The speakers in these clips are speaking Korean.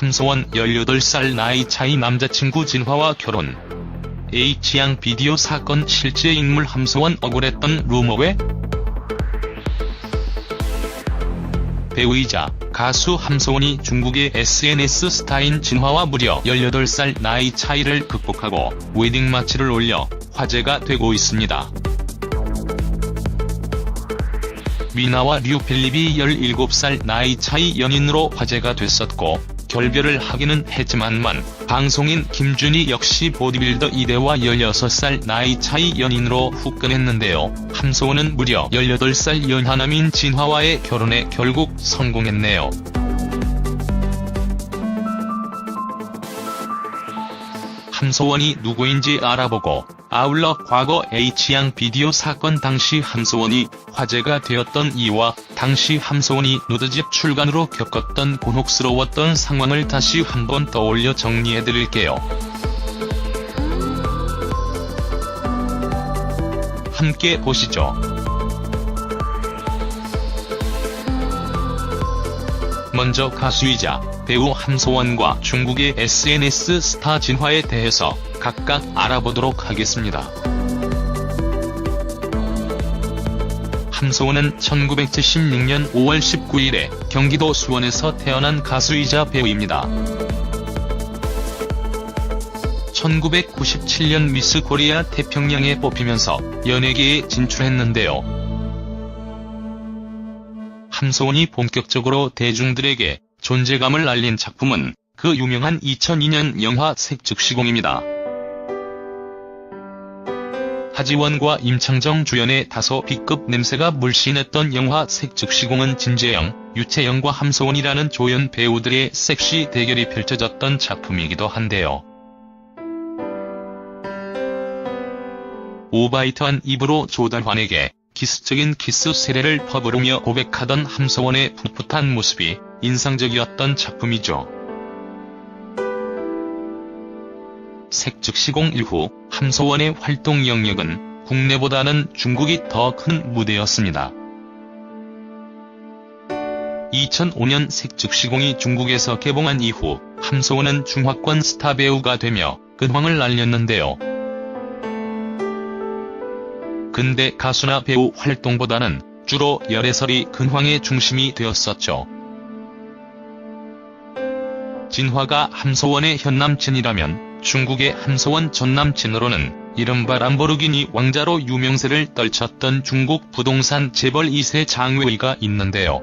함소원 18살 나이 차이 남자친구 진화와 결혼. H양 비디오 사건 실제 인물 함소원 억울했던 루머왜? 배우이자 가수 함소원이 중국의 SNS 스타인 진화와 무려 18살 나이 차이를 극복하고 웨딩 마치를 올려 화제가 되고 있습니다. 미나와 류 필립이 17살 나이 차이 연인으로 화제가 됐었고 결별을 하기는 했지만만 방송인 김준희 역시 보디빌더 이대와 16살 나이 차이 연인으로 후끈했는데요. 함소원은 무려 18살 연하남인 진화와의 결혼에 결국 성공했네요. 함소원이 누구인지 알아보고 아울러 과거 H양 비디오 사건 당시 함소원이 화제가 되었던 이와 당시 함소원이 누드집 출간으로 겪었던 곤혹스러웠던 상황을 다시 한번 떠올려 정리해드릴게요. 함께 보시죠. 먼저 가수이자 배우 함소원과 중국의 SNS 스타 진화에 대해서 각각 알아보도록 하겠습니다. 함소원은 1976년 5월 19일에 경기도 수원에서 태어난 가수이자 배우입니다. 1997년 미스 코리아 태평양에 뽑히면서 연예계에 진출했는데요. 함소원이 본격적으로 대중들에게 존재감을 알린 작품은 그 유명한 2002년 영화 색즉시공입니다. 하지원과 임창정 주연의 다소 B급 냄새가 물씬했던 영화 색즉시공은 진재영, 유채영과 함소원이라는 조연 배우들의 섹시 대결이 펼쳐졌던 작품이기도 한데요. 오바이트한 입으로 조달환에게 기습적인 키스 세례를 퍼부르며 고백하던 함소원의 풋풋한 모습이 인상적이었던 작품이죠. 색즉 시공 이후 함소원의 활동 영역은 국내보다는 중국이 더 큰 무대였습니다. 2005년 색즉 시공이 중국에서 개봉한 이후 함소원은 중화권 스타 배우가 되며 근황을 알렸는데요. 근대 가수나 배우 활동보다는 주로 열애설이 근황의 중심이 되었었죠. 진화가 함소원의 현남친이라면 중국의 함소원 전남친으로는 이른바 람보르기니 왕자로 유명세를 떨쳤던 중국 부동산 재벌 2세 장웨이가 있는데요.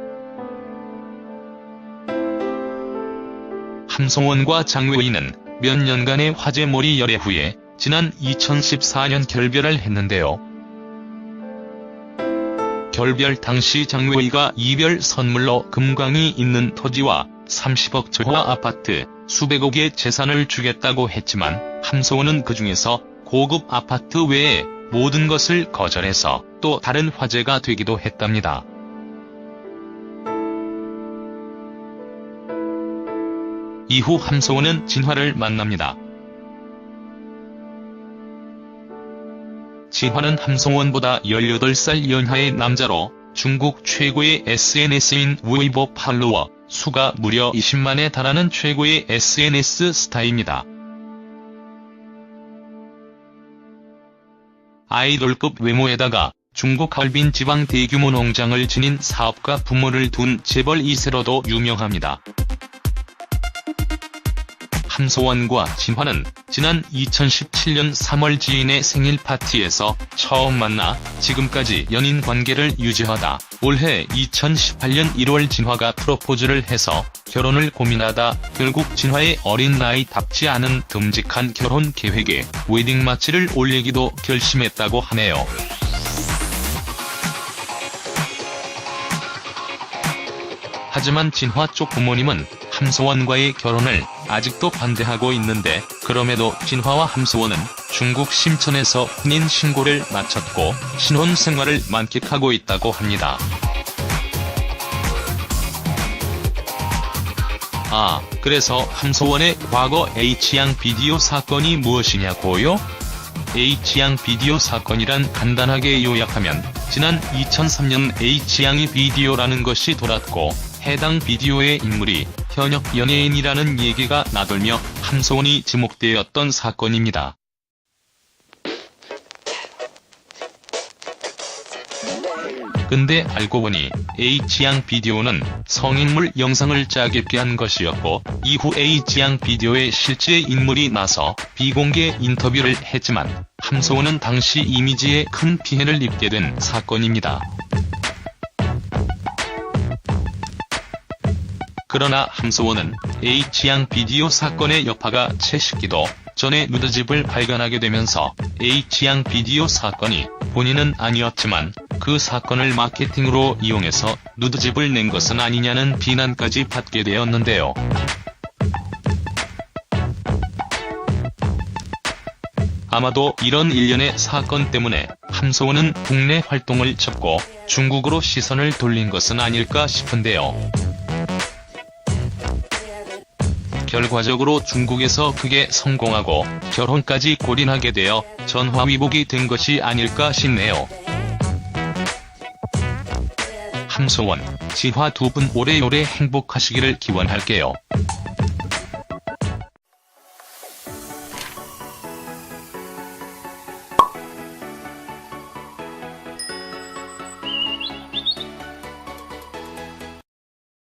함소원과 장웨이는 몇 년간의 화제몰이 열애 후에 지난 2014년 결별을 했는데요. 결별 당시 장웨이가 이별 선물로 금광이 있는 토지와 30억 저화 아파트, 수백억의 재산을 주겠다고 했지만 함소원은 그 중에서 고급 아파트 외에 모든 것을 거절해서 또 다른 화제가 되기도 했답니다. 이후 함소원은 진화를 만납니다. 진화는 함송원보다 18살 연하의 남자로 중국 최고의 SNS인 웨이보 팔로워 수가 무려 20만에 달하는 최고의 SNS 스타입니다. 아이돌급 외모에다가 중국 할빈 지방 대규모 농장을 지닌 사업가 부모를 둔 재벌 2세로도 유명합니다. 함소원과 진화는 지난 2017년 3월 지인의 생일 파티에서 처음 만나 지금까지 연인 관계를 유지하다 올해 2018년 1월 진화가 프로포즈를 해서 결혼을 고민하다 결국 진화의 어린 나이 답지 않은 듬직한 결혼 계획에 웨딩 마치를 올리기도 결심했다고 하네요. 하지만 진화 쪽 부모님은 함소원과의 결혼을 아직도 반대하고 있는데 그럼에도 진화와 함소원은 중국 심천에서 혼인 신고를 마쳤고 신혼 생활을 만끽하고 있다고 합니다. 아, 그래서 함소원의 과거 H양 비디오 사건이 무엇이냐고요? H양 비디오 사건이란 간단하게 요약하면 지난 2003년 H양이 비디오라는 것이 돌았고 해당 비디오의 인물이 현역 연예인이라는 얘기가 나돌며 함소원이 지목되었던 사건입니다. 근데 알고 보니 H양 비디오는 성인물 영상을 짜깁게 한 것이었고 이후 H양 비디오에 실제 인물이 나서 비공개 인터뷰를 했지만 함소원은 당시 이미지에 큰 피해를 입게 된 사건입니다. 그러나 함소원은 H양 비디오 사건의 여파가 채 식기도 전에 누드집을 발견하게 되면서 H양 비디오 사건이 본인은 아니었지만 그 사건을 마케팅으로 이용해서 누드집을 낸 것은 아니냐는 비난까지 받게 되었는데요. 아마도 이런 일련의 사건 때문에 함소원은 국내 활동을 접고 중국으로 시선을 돌린 것은 아닐까 싶은데요. 결과적으로 중국에서 크게 성공하고 결혼까지 골인하게 되어 전화위복이 된 것이 아닐까 싶네요. 함소원, 지화 두 분 오래오래 행복하시기를 기원할게요.